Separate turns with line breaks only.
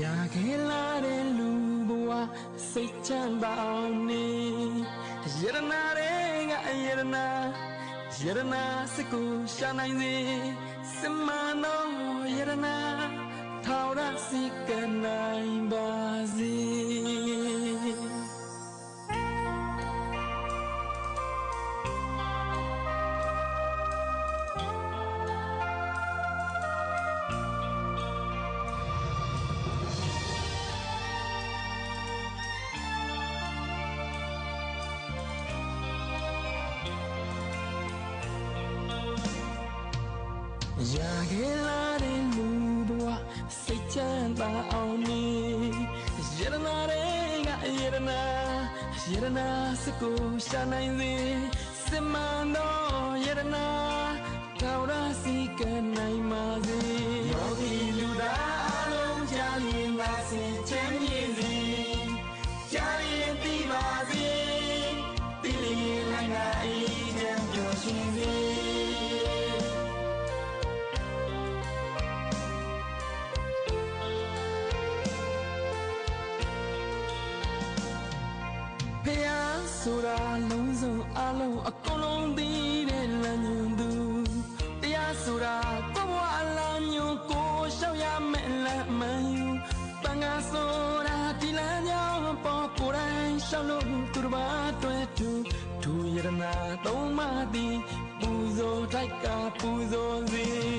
ရာခဲလာတဲ့လူဘဝစိတ်ချမ်းသာအောင်နေယရနာတွေကယရနာယရနာစကူရှာနိုင်စေစမနောယရနာထောက်ရစီကနိုင်ပါစေ ရာခဲလာတဲ့လူဘဝစိတ်ချမ်းသာအောင်နေယရနာတွေကယရနာယရနာစကိုရှာနိုင်စေစမန်တော်ယရနာကောင်းရာစီကနိုင်ပါစေယောဂီလူသားအလုံးကြားရင်သာစင်ချမ်းမြေစေကြားရင်သိပါစေတိလျင်လိုက်နာအေးချမ်းပျော်ရွှင်စေ ဆိုတာလုံးစုံအလုံးအကုန်လုံးသိတဲ့လမ်းညွန်သူတရားဆိုတာကိုဘဝအလားညွန်ကိုရှောက်ရမယ်လမ်းမှန်ယူတန်ခါဆိုတာဒီလမ်းကြောင်းပေါ်ကိုယ်တိုင်ရှောက်လို့သူတစ်ပါးတွေ့သူသူယရနာသုံးမသည်ပူဇော်ထိုက်ကပူဇော်စေ